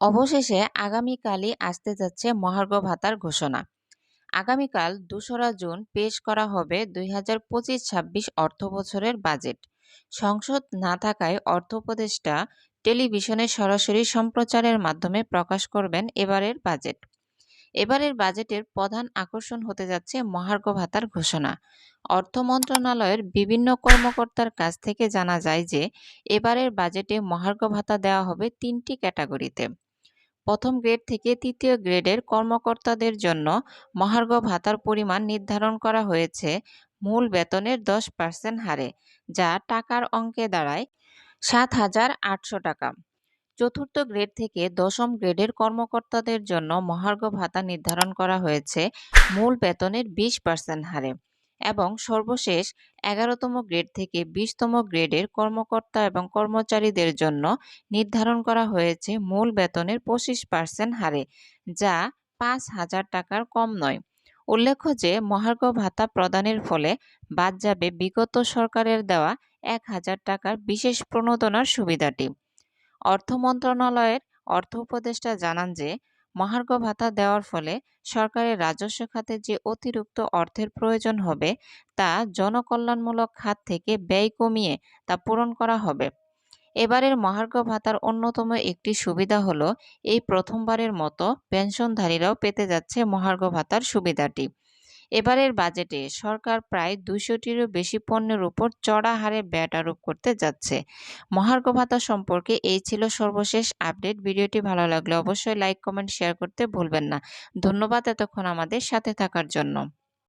অবশেষে আগামীকালই আসতে যাচ্ছে মহার্ঘ ভাতার ঘোষণা। আগামীকাল দোসরা জুন পেশ করা হবে দুই হাজার পঁচিশ ছাব্বিশ অর্থবছরের বাজেট। সংসদ না থাকায় অর্থ উপদেষ্টা টেলিভিশনে সরাসরি সম্প্রচারের মাধ্যমে প্রকাশ করবেন এবারের বাজেট। এবারের বাজেটের প্রধান আকর্ষণ হতে যাচ্ছে মহার্ঘ ভাতার ঘোষণা। অর্থ মন্ত্রণালয়ের বিভিন্ন কর্মকর্তার কাছ থেকে জানা যায় যে, এবারের বাজেটে মহার্ঘ ভাতা দেওয়া হবে তিনটি ক্যাটাগরিতে। প্রথম গ্রেড থেকে তৃতীয় গ্রেডের কর্মকর্তাদের জন্য মহার্ঘ ভাতার পরিমাণ নির্ধারণ করা হয়েছে মূল বেতনের দশ পার্সেন্ট হারে, যা টাকার অঙ্কে দাঁড়ায় সাত হাজার আটশো টাকা। চতুর্থ গ্রেড থেকে দশম গ্রেডের কর্মকর্তাদের জন্য মহার্ঘ ভাতা নির্ধারণ করা হয়েছে মূল বেতনের বিশ পার্সেন্ট হারে। এবং সর্বশেষ এগারোতম গ্রেড থেকে বিশতম গ্রেডের কর্মকর্তা এবং কর্মচারীদের জন্য নির্ধারণ করা হয়েছে মূল বেতনের পঁচিশ পার্সেন্ট হারে, যা পাঁচ হাজার টাকার কম নয়। উল্লেখ্য যে, মহার্ঘ ভাতা প্রদানের ফলে বাদ যাবে বিগত সরকারের দেওয়া এক হাজার টাকার বিশেষ প্রণোদনার সুবিধাটি। অর্থ মন্ত্রণালয়ের অর্থ উপদেষ্টা জানান যে মহার্ঘ ভাতা দেওয়ার ফলে সরকারের রাজস্ব খাতে যে অতিরিক্ত অর্থের প্রয়োজন হবে, তা জনকল্যাণমূলক খাত থেকে ব্যয় কমিয়ে তা পূরণ করা হবে। এবারের মহার্ঘ ভাতার অন্যতম একটি সুবিধা হলো, এই প্রথমবারের মতো পেনশনধারীরাও পেতে যাচ্ছে মহার্ঘ ভাতার সুবিধাটি। এবারের বাজেটে সরকার প্রায় দুশোটিরও বেশি পণ্যের উপর চড়া হারে ব্যাট আরোপ করতে যাচ্ছে। মহার্ঘ ভাতা সম্পর্কে এই ছিল সর্বশেষ আপডেট। ভিডিওটি ভালো লাগলে অবশ্যই লাইক, কমেন্ট, শেয়ার করতে ভুলবেন না। ধন্যবাদ এতক্ষণ আমাদের সাথে থাকার জন্য।